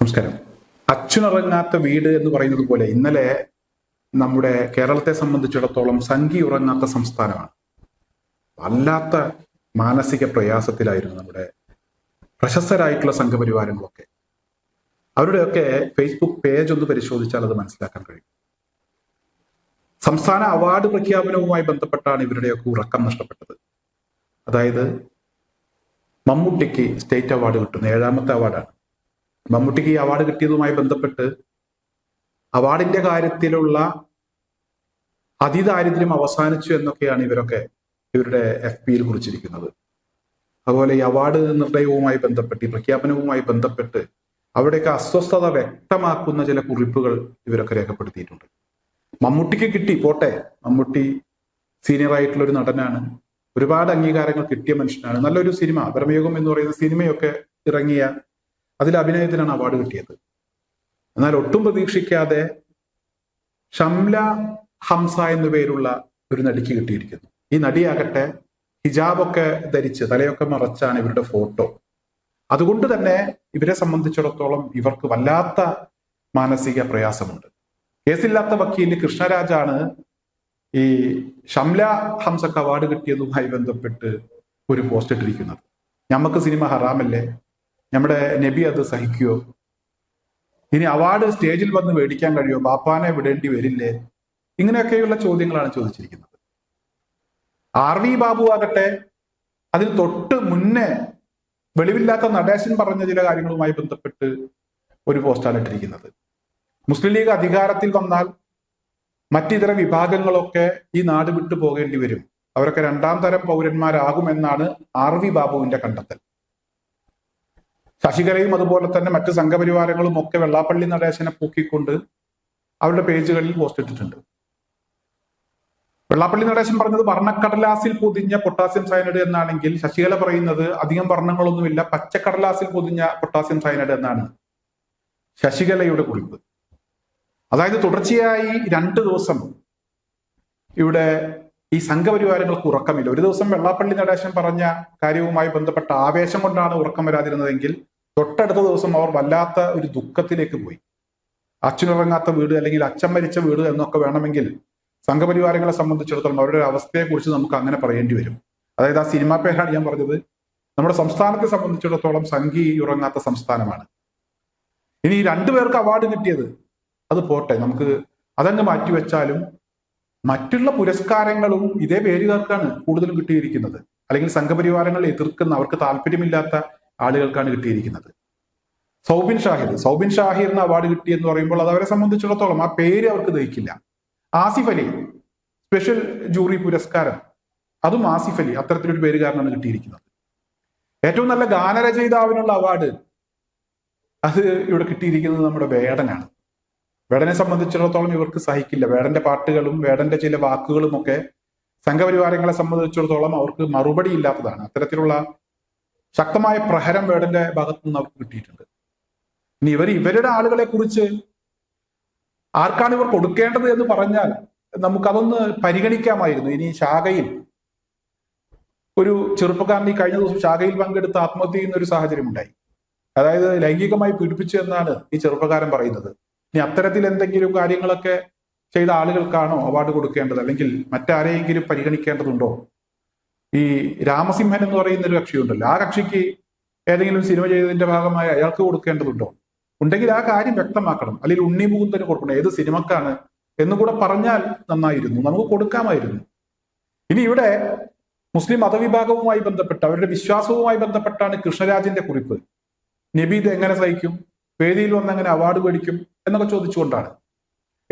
നമസ്കാരം. അച്ഛനുറങ്ങാത്ത വീട് എന്ന് പറയുന്നത് പോലെ ഇന്നലെ നമ്മുടെ കേരളത്തെ സംബന്ധിച്ചിടത്തോളം സംഖ്യ ഉറങ്ങാത്ത സംസ്ഥാനമാണ്. വല്ലാത്ത മാനസിക പ്രയാസത്തിലായിരുന്നു നമ്മുടെ പ്രശസ്തരായിട്ടുള്ള സംഘപരിവാരങ്ങളൊക്കെ. അവരുടെയൊക്കെ ഫേസ്ബുക്ക് പേജ് ഒന്ന് പരിശോധിച്ചാൽ അത് മനസ്സിലാക്കാൻ കഴിയും. സംസ്ഥാന അവാർഡ് പ്രഖ്യാപനവുമായി ബന്ധപ്പെട്ടാണ് ഇവരുടെയൊക്കെ ഉറക്കം നഷ്ടപ്പെട്ടത്. അതായത് മമ്മൂട്ടിക്ക് സ്റ്റേറ്റ് അവാർഡ് കിട്ടുന്ന ഏഴാമത്തെ അവാർഡാണ്. മമ്മൂട്ടിക്ക് ഈ അവാർഡ് കിട്ടിയതുമായി ബന്ധപ്പെട്ട് അവാർഡിന്റെ കാര്യത്തിലുള്ള അതിദാരിദ്ര്യം അവസാനിച്ചു എന്നൊക്കെയാണ് ഇവരൊക്കെ ഇവരുടെ എഫ് പിയിൽ കുറിച്ചിരിക്കുന്നത്. അതുപോലെ ഈ അവാർഡ് നിർണയവുമായി ബന്ധപ്പെട്ട് ഈ പ്രഖ്യാപനവുമായി ബന്ധപ്പെട്ട് അവിടെയൊക്കെ അസ്വസ്ഥത വ്യക്തമാക്കുന്ന ചില കുറിപ്പുകൾ ഇവരൊക്കെ രേഖപ്പെടുത്തിയിട്ടുണ്ട്. മമ്മൂട്ടിക്ക് കിട്ടി പോട്ടെ. മമ്മൂട്ടി സീനിയർ ആയിട്ടുള്ള ഒരു നടനാണ്. ഒരുപാട് അംഗീകാരങ്ങൾ കിട്ടിയ മനുഷ്യനാണ്. നല്ലൊരു സിനിമ പരമയോഗം എന്ന് പറയുന്ന സിനിമയൊക്കെ ഇറങ്ങിയ അതിൽ അഭിനയത്തിനാണ് അവാർഡ് കിട്ടിയത്. എന്നാൽ ഒട്ടും പ്രതീക്ഷിക്കാതെ ഷംല ഹംസ എന്നു പേരുള്ള ഒരു നടിക്ക് കിട്ടിയിരിക്കുന്നു. ഈ നടിയാകട്ടെ ഹിജാബൊക്കെ ധരിച്ച് തലയൊക്കെ മറച്ചാണ് ഇവരുടെ ഫോട്ടോ. അതുകൊണ്ട് തന്നെ ഇവരെ സംബന്ധിച്ചിടത്തോളം ഇവർക്ക് വല്ലാത്ത മാനസിക പ്രയാസമുണ്ട്. കേസില്ലാത്ത വക്കീൽ കൃഷ്ണരാജാണ് ഈ ഷംല ഹംസക്ക് അവാർഡ് കിട്ടിയതുമായി ബന്ധപ്പെട്ട് ഒരു പോസ്റ്റ് ഇട്ടിരിക്കുന്നത്. ഞമ്മക്ക് സിനിമ ഹറാമല്ലേ? നമ്മുടെ നബി അത് സഹിക്കുവോ? ഇനി അവാർഡ് സ്റ്റേജിൽ വന്ന് മേടിക്കാൻ കഴിയുമോ? ബാപ്പാനെ വിടേണ്ടി വരില്ലേ? ഇങ്ങനെയൊക്കെയുള്ള ചോദ്യങ്ങളാണ് ചോദിച്ചിരിക്കുന്നത്. ആർ വി ബാബു ആകട്ടെ അതിന് തൊട്ട് മുന്നേ വെളിവില്ലാത്ത നടേശൻ പറഞ്ഞ ചില കാര്യങ്ങളുമായി ബന്ധപ്പെട്ട് ഒരു പോസ്റ്റാണ് ഇട്ടിരിക്കുന്നത്. മുസ്ലിം ലീഗ് അധികാരത്തിൽ വന്നാൽ മറ്റിതര വിഭാഗങ്ങളൊക്കെ ഈ നാട് വിട്ടു പോകേണ്ടി വരും. അവരൊക്കെ രണ്ടാം തരം പൗരന്മാരാകുമെന്നാണ് ആർ വി ബാബുവിന്റെ കണ്ടെത്തൽ. ശശികലയും അതുപോലെ തന്നെ മറ്റ് സംഘപരിവാരങ്ങളും ഒക്കെ വെള്ളാപ്പള്ളി നടേശനെ പൂക്കിക്കൊണ്ട് അവരുടെ പേജുകളിൽ പോസ്റ്റ് ഇട്ടിട്ടുണ്ട്. വെള്ളാപ്പള്ളി നടേശൻ പറഞ്ഞത് വർണക്കടലാസിൽ പൊതിഞ്ഞ പൊട്ടാസ്യം സയനൈഡ് എന്നാണെങ്കിൽ ശശികല പറയുന്നത് അധികം വർണങ്ങളൊന്നുമില്ല പച്ചക്കടലാസിൽ പൊതിഞ്ഞ പൊട്ടാസ്യം സയനൈഡ് എന്നാണ് ശശികലയുടെ കുറിപ്പ്. അതായത് തുടർച്ചയായി രണ്ട് ദിവസം ഇവിടെ ഈ സംഘപരിവാരങ്ങൾക്ക് ഉറക്കമില്ല. ഒരു ദിവസം വെള്ളാപ്പള്ളി നടേശൻ പറഞ്ഞ കാര്യവുമായി ബന്ധപ്പെട്ട ആവേശം കൊണ്ടാണ് ഉറക്കം വരാതിരുന്നതെങ്കിൽ തൊട്ടടുത്ത ദിവസം അവർ വല്ലാത്ത ഒരു ദുഃഖത്തിലേക്ക് പോയി. അച്ഛനുറങ്ങാത്ത വീട് അല്ലെങ്കിൽ അച്ഛൻ മരിച്ച വീട് എന്നൊക്കെ വേണമെങ്കിൽ സംഘപരിവാരങ്ങളെ സംബന്ധിച്ചിടത്തോളം അവരുടെ അവസ്ഥയെക്കുറിച്ച് നമുക്ക് അങ്ങനെ പറയേണ്ടി വരും. അതായത് ആ സിനിമാ പേരാണ് ഞാൻ പറഞ്ഞത്. നമ്മുടെ സംസ്ഥാനത്തെ സംബന്ധിച്ചിടത്തോളം സംഘി ഉറങ്ങാത്ത സംസ്ഥാനമാണ്. ഇനി ഈ രണ്ടുപേർക്ക് അവാർഡ് കിട്ടിയത് അത് പോട്ടെ നമുക്ക് അതങ്ങ് മാറ്റിവെച്ചാലും മറ്റുള്ള പുരസ്കാരങ്ങളും ഇതേ പേരുകാർക്കാണ് കൂടുതലും കിട്ടിയിരിക്കുന്നത്. അല്ലെങ്കിൽ സംഘപരിവാരങ്ങളെ എതിർക്കുന്ന അവർക്ക് താല്പര്യമില്ലാത്ത ആളുകൾക്കാണ് കിട്ടിയിരിക്കുന്നത്. സൗബിൻ ഷാഹിർ സൗബിൻ ഷാഹിറിന് അവാർഡ് കിട്ടി എന്ന് പറയുമ്പോൾ അത് അവരെ സംബന്ധിച്ചിടത്തോളം ആ പേര് അവർക്ക് ദഹിക്കില്ല. ആസിഫ് അലി സ്പെഷ്യൽ ജൂറി പുരസ്കാരം. അതും ആസിഫ് അലി അത്തരത്തിലൊരു പേര് കാരണമാണ് കിട്ടിയിരിക്കുന്നത്. ഏറ്റവും നല്ല ഗാനരചയിതാവിനുള്ള അവാർഡ് അത് ഇവിടെ കിട്ടിയിരിക്കുന്നത് നമ്മുടെ വേടനാണ്. വേടനെ സംബന്ധിച്ചിടത്തോളം ഇവർക്ക് സഹിക്കില്ല. വേടന്റെ പാട്ടുകളും വേടന്റെ ചില വാക്കുകളും ഒക്കെ സംഘപരിവാരങ്ങളെ സംബന്ധിച്ചിടത്തോളം അവർക്ക് മറുപടി ഇല്ലാത്തതാണ്. അത്തരത്തിലുള്ള ശക്തമായ പ്രഹരം വേടന്റെ ഭാഗത്തു നിന്ന് അവർക്ക് കിട്ടിയിട്ടുണ്ട്. ഇനി ഇവർ ഇവരുടെ ആളുകളെ കുറിച്ച് ആർക്കാണ് ഇവർ കൊടുക്കേണ്ടത് എന്ന് പറഞ്ഞാൽ നമുക്കതൊന്ന് പരിഗണിക്കാമായിരുന്നു. ഇനി ശാഖയിൽ ഒരു ചെറുപ്പക്കാരൻ ഈ കഴിഞ്ഞ ദിവസം ശാഖയിൽ പങ്കെടുത്ത് ആത്മഹത്യ ചെയ്യുന്ന ഒരു സാഹചര്യം ഉണ്ടായി. അതായത് ലൈംഗികമായി പീഡിപ്പിച്ചു എന്നാണ് ഈ ചെറുപ്പക്കാരൻ പറയുന്നത്. ഇനി അത്തരത്തിൽ എന്തെങ്കിലും കാര്യങ്ങളൊക്കെ ചെയ്ത ആളുകൾക്കാണോ അവാർഡ് കൊടുക്കേണ്ടത്? അല്ലെങ്കിൽ മറ്റാരെയെങ്കിലും പരിഗണിക്കേണ്ടതുണ്ടോ? ഈ രാമസിംഹൻ എന്ന് പറയുന്ന ഒരു കക്ഷിയുണ്ടല്ലോ. ആ കക്ഷിക്ക് ഏതെങ്കിലും സിനിമ ചെയ്തതിന്റെ ഭാഗമായി അയാൾക്ക് കൊടുക്കേണ്ടതുണ്ടോ? ഉണ്ടെങ്കിൽ ആ കാര്യം വ്യക്തമാക്കണം. അല്ലെങ്കിൽ ഉണ്ണി മുകുന്ദന് കൊടുക്കണം. ഏത് സിനിമക്കാണ് എന്ന് കൂടെ പറഞ്ഞാൽ നന്നായിരുന്നു. നമുക്ക് കൊടുക്കാമായിരുന്നു. ഇനി ഇവിടെ മുസ്ലിം മതവിഭാഗവുമായി ബന്ധപ്പെട്ട് അവരുടെ വിശ്വാസവുമായി ബന്ധപ്പെട്ടാണ് കൃഷ്ണരാജിന്റെ കുറിപ്പ്. നബി ഇത് എങ്ങനെ സഹിക്കും? വേദിയിൽ വന്ന് എങ്ങനെ അവാർഡ് മേടിക്കും? എന്നൊക്കെ ചോദിച്ചുകൊണ്ടാണ്.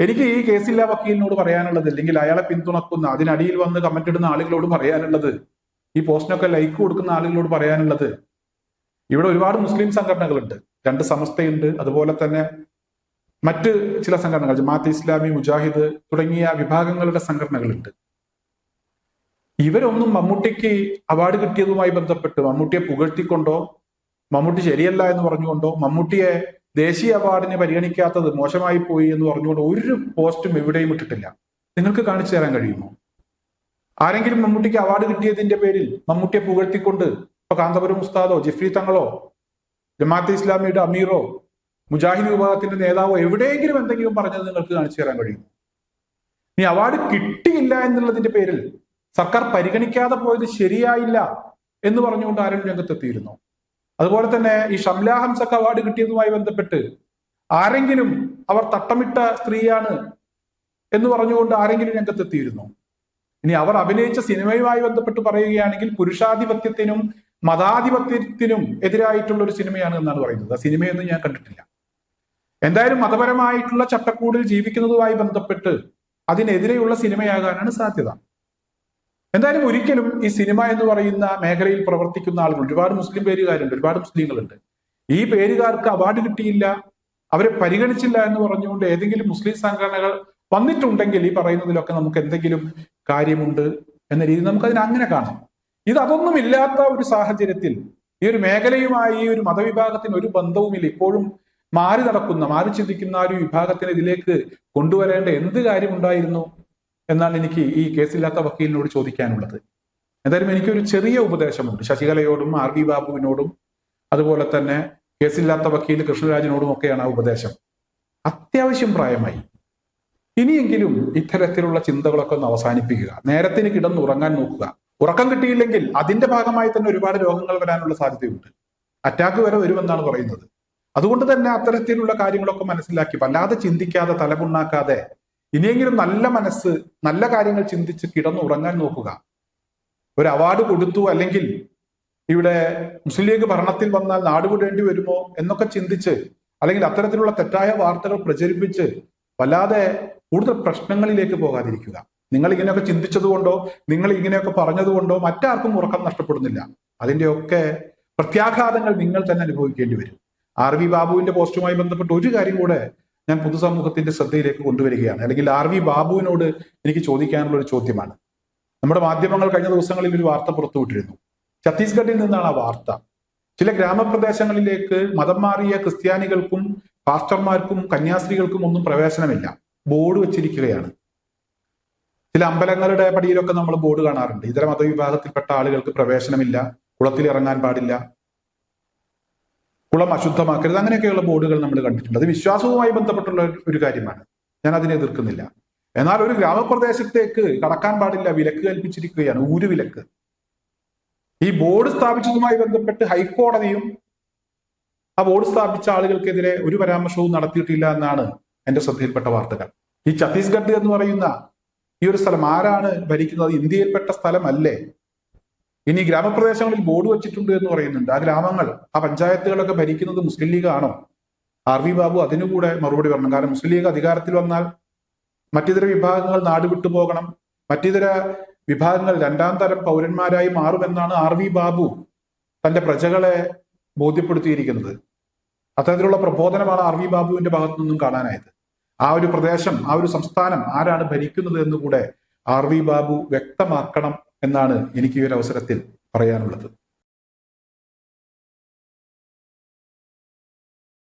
എനിക്ക് ഈ കേസില്ല വക്കീലിനോട് പറയാനുള്ളത് അല്ലെങ്കിൽ അയാളെ പിന്തുണക്കുന്ന അതിനടിയിൽ വന്ന് കമന്റ് ഇടുന്ന ആളുകളോട് പറയാനുള്ളത് ഈ പോസ്റ്റിനൊക്കെ ലൈക്ക് കൊടുക്കുന്ന ആളുകളോട് പറയാനുള്ളത്. ഇവിടെ ഒരുപാട് മുസ്ലിം സംഘടനകളുണ്ട്. രണ്ട് സമസ്തയുണ്ട്. അതുപോലെ തന്നെ മറ്റ് ചില സംഘടനകൾ ജമാഅത്ത് ഇസ്ലാമി മുജാഹിദ് തുടങ്ങിയ വിഭാഗങ്ങളുടെ സംഘടനകളുണ്ട്. ഇവരൊന്നും മമ്മൂട്ടിക്ക് അവാർഡ് കിട്ടിയതുമായി ബന്ധപ്പെട്ട് മമ്മൂട്ടിയെ പുകഴ്ത്തിക്കൊണ്ടോ മമ്മൂട്ടി ശരിയല്ല എന്ന് പറഞ്ഞുകൊണ്ടോ മമ്മൂട്ടിയെ ദേശീയ അവാർഡിനെ പരിഗണിക്കാത്തത് മോശമായി പോയി എന്ന് പറഞ്ഞുകൊണ്ട് ഒരു പോസ്റ്റും എവിടെയും ഇട്ടിട്ടില്ല. നിങ്ങൾക്ക് കാണിച്ചു തരാൻ കഴിയുമോ? ആരെങ്കിലും മമ്മൂട്ടിക്ക് അവാർഡ് കിട്ടിയതിന്റെ പേരിൽ മമ്മൂട്ടിയെ പുകഴ്ത്തിക്കൊണ്ട് ഇപ്പൊ കാന്തപുരം ഉസ്താദോ ജിഫ്രി തങ്ങളോ ജമാഅത്തെ ഇസ്ലാമിയുടെ അമീറോ മുജാഹിദ് വിഭാഗത്തിന്റെ നേതാവോ എവിടെയെങ്കിലും എന്തെങ്കിലും പറഞ്ഞത് നിങ്ങൾക്ക് കാണിച്ചു തരാൻ കഴിയും ഇനി അവാർഡ് കിട്ടിയില്ല എന്നുള്ളതിന്റെ പേരിൽ സർക്കാർ പരിഗണിക്കാതെ പോയത് ശരിയായില്ല എന്ന് പറഞ്ഞുകൊണ്ട് ആരും രംഗത്തെത്തിയിരുന്നു? അതുപോലെ തന്നെ ഈ ഷംല അവാർഡ് കിട്ടിയതുമായി ബന്ധപ്പെട്ട് ആരെങ്കിലും അവർ തട്ടമിട്ട സ്ത്രീയാണ് എന്ന് പറഞ്ഞുകൊണ്ട് ആരെങ്കിലും രംഗത്തെത്തിയിരുന്നു. ഇനി അവർ അഭിനയിച്ച സിനിമയുമായി ബന്ധപ്പെട്ട് പറയുകയാണെങ്കിൽ പുരുഷാധിപത്യത്തിനും മതാധിപത്യത്തിനും എതിരായിട്ടുള്ള ഒരു സിനിമയാണ് എന്നാണ് പറയുന്നത്. ആ സിനിമയൊന്നും ഞാൻ കണ്ടിട്ടില്ല. എന്തായാലും മതപരമായിട്ടുള്ള ചട്ടക്കൂടിൽ ജീവിക്കുന്നതുമായി ബന്ധപ്പെട്ട് അതിനെതിരെയുള്ള സിനിമയാകാനാണ് സാധ്യത. എന്തായാലും ഒരിക്കലും ഈ സിനിമ എന്ന് പറയുന്ന മേഖലയിൽ പ്രവർത്തിക്കുന്ന ആളുകൾ ഒരുപാട് മുസ്ലിം പേരുകാരുണ്ട് ഒരുപാട് മുസ്ലിങ്ങളുണ്ട്. ഈ പേരുകാർക്ക് അവാർഡ് കിട്ടിയില്ല അവരെ പരിഗണിച്ചില്ല എന്ന് പറഞ്ഞുകൊണ്ട് ഏതെങ്കിലും മുസ്ലിം സംഘടനകൾ വന്നിട്ടുണ്ടെങ്കിൽ ഈ പറയുന്നതിലൊക്കെ നമുക്ക് എന്തെങ്കിലും കാര്യമുണ്ട് എന്ന രീതി നമുക്ക് അതിനെ അങ്ങനെ കാണാം. ഇത് അതൊന്നും ഇല്ലാത്ത ഒരു സാഹചര്യത്തിൽ ഈ ഒരു മേഖലയുമായി ഈ ഒരു മതവിഭാഗത്തിന് ഒരു ബന്ധവുമില്ല. ഇപ്പോഴും മാറി നടക്കുന്ന മാറി ചിന്തിക്കുന്ന ഒരു വിഭാഗത്തിനെ ഇതിലേക്ക് കൊണ്ടുവരേണ്ട എന്ത് കാര്യമുണ്ടായിരുന്നു? എന്നാണ് എനിക്ക് ഈ കേസില്ലാത്ത വക്കീലിനോട് ചോദിക്കാനുള്ളത്. എന്തായാലും എനിക്കൊരു ചെറിയ ഉപദേശമുണ്ട്. ശശികലയോടും ആർ വി ബാബുവിനോടും അതുപോലെ തന്നെ കേസില്ലാത്ത വക്കീൽ കൃഷ്ണരാജിനോടും ഒക്കെയാണ് ആ ഉപദേശം. അത്യാവശ്യം പ്രായമായി. ഇനിയെങ്കിലും ഇത്തരത്തിലുള്ള ചിന്തകളൊക്കെ ഒന്ന് അവസാനിപ്പിക്കുക. നേരത്തിന് കിടന്നുറങ്ങാൻ നോക്കുക. ഉറക്കം കിട്ടിയില്ലെങ്കിൽ അതിന്റെ ഭാഗമായി തന്നെ ഒരുപാട് രോഗങ്ങൾ വരാനുള്ള സാധ്യതയുണ്ട്. അറ്റാക്ക് വരെ വരുമെന്നാണ് പറയുന്നത്. അതുകൊണ്ട് തന്നെ അത്തരത്തിലുള്ള കാര്യങ്ങളൊക്കെ മനസ്സിലാക്കി വല്ലാതെ ചിന്തിക്കാതെ തലപുണ്ണാക്കാതെ ഇനിയെങ്കിലും നല്ല മനസ്സ് നല്ല കാര്യങ്ങൾ ചിന്തിച്ച് കിടന്നുറങ്ങാൻ നോക്കുക. ഒരു അവാർഡ് കൊടുത്തു അല്ലെങ്കിൽ ഇവിടെ മുസ്ലിം ലീഗ് ഭരണത്തിൽ വന്നാൽ നാടുവിടേണ്ടി വരുമോ എന്നൊക്കെ ചിന്തിച്ച് അല്ലെങ്കിൽ അത്തരത്തിലുള്ള തെറ്റായ വാർത്തകൾ പ്രചരിപ്പിച്ച് വല്ലാതെ കൂടുതൽ പ്രശ്നങ്ങളിലേക്ക് പോകാതിരിക്കുക. നിങ്ങൾ ഇങ്ങനെയൊക്കെ ചിന്തിച്ചതുകൊണ്ടോ നിങ്ങൾ ഇങ്ങനെയൊക്കെ പറഞ്ഞതുകൊണ്ടോ മറ്റാർക്കും ഉറക്കം നഷ്ടപ്പെടുന്നില്ല. അതിന്റെയൊക്കെ പ്രത്യാഘാതങ്ങൾ നിങ്ങൾ തന്നെ അനുഭവിക്കേണ്ടി വരും. ആർ വി ബാബുവിന്റെ പോസ്റ്റുമായി ബന്ധപ്പെട്ട് ഒരു കാര്യം കൂടെ ഞാൻ പൊതുസമൂഹത്തിന്റെ ശ്രദ്ധയിലേക്ക് കൊണ്ടുവരികയാണ്. അല്ലെങ്കിൽ ആർ വി ബാബുവിനോട് എനിക്ക് ചോദിക്കാനുള്ള ഒരു ചോദ്യമാണ്. നമ്മുടെ മാധ്യമങ്ങൾ കഴിഞ്ഞ ദിവസങ്ങളിൽ ഒരു വാർത്ത പുറത്തുവിട്ടിരുന്നു ഛത്തീസ്ഗഡിൽ നിന്നാണ് ആ വാർത്ത. ചില ഗ്രാമപ്രദേശങ്ങളിലേക്ക് മതം മാറിയ ക്രിസ്ത്യാനികൾക്കും പാസ്റ്റർമാർക്കും കന്യാസ്ത്രീകൾക്കും ഒന്നും പ്രവേശനമില്ല. ബോർഡ് വെച്ചിരിക്കുകയാണ്. ചില അമ്പലങ്ങളുടെ പടിയിലൊക്കെ നമ്മൾ ബോർഡ് കാണാറുണ്ട്. ഇതര മതവിഭാഗത്തിൽപ്പെട്ട ആളുകൾക്ക് പ്രവേശനമില്ല. കുളത്തിൽ ഇറങ്ങാൻ പാടില്ല. കുളം അശുദ്ധമാക്കരുത്. അങ്ങനെയൊക്കെയുള്ള ബോർഡുകൾ നമ്മൾ കണ്ടിട്ടുണ്ട്. അത് വിശ്വാസവുമായി ബന്ധപ്പെട്ടുള്ള ഒരു കാര്യമാണ്. ഞാൻ അതിനെ എതിർക്കുന്നില്ല. എന്നാൽ ഒരു ഗ്രാമപ്രദേശത്തേക്ക് കടക്കാൻ പാടില്ല. വിലക്ക് കൽപ്പിച്ചിരിക്കുകയാണ്. ഊര് വിലക്ക് ഈ ബോർഡ് സ്ഥാപിച്ചതുമായി ബന്ധപ്പെട്ട് ഹൈക്കോടതിയും ആ ബോർഡ് സ്ഥാപിച്ച ആളുകൾക്കെതിരെ ഒരു പരാമർശവും നടത്തിയിട്ടില്ല എന്നാണ് എന്റെ ശ്രദ്ധയിൽപ്പെട്ട വാർത്തകൾ. ഈ ഛത്തീസ്ഗഡ് എന്ന് പറയുന്ന ഈ ഒരു സ്ഥലം ആരാണ് ഭരിക്കുന്നത്? ഇന്ത്യയിൽപ്പെട്ട സ്ഥലമല്ലേ? ഇനി ഗ്രാമപ്രദേശങ്ങളിൽ ബോർഡ് വെച്ചിട്ടുണ്ട് എന്ന് പറയുന്നുണ്ട്. ആ ഗ്രാമങ്ങൾ ആ പഞ്ചായത്തുകളൊക്കെ ഭരിക്കുന്നത് മുസ്ലിം ലീഗ് ആണോ? ആർ വി ബാബു അതിനുകൂടെ മറുപടി പറഞ്ഞു കാരണം മുസ്ലിം ലീഗ് അധികാരത്തിൽ വന്നാൽ മറ്റിതര വിഭാഗങ്ങൾ നാട് വിട്ടുപോകണം മറ്റിതര വിഭാഗങ്ങൾ രണ്ടാം തരം പൗരന്മാരായി മാറുമെന്നാണ് ആർ വി ബാബു തന്റെ പ്രജകളെ ബോധ്യപ്പെടുത്തിയിരിക്കുന്നത്. അത്തരത്തിലുള്ള പ്രബോധനമാണ് ആർ വി ബാബുവിന്റെ ഭാഗത്തു നിന്നും കാണാനായത്. ആ ഒരു പ്രദേശം ആ ഒരു സംസ്ഥാനം ആരാണ് ഭരിക്കുന്നത് എന്ന് കൂടെ ആർ വി ബാബു വ്യക്തമാക്കണം എന്നാണ് എനിക്ക് ഈ ഒരു അവസരത്തിൽ പറയാനുള്ളത്.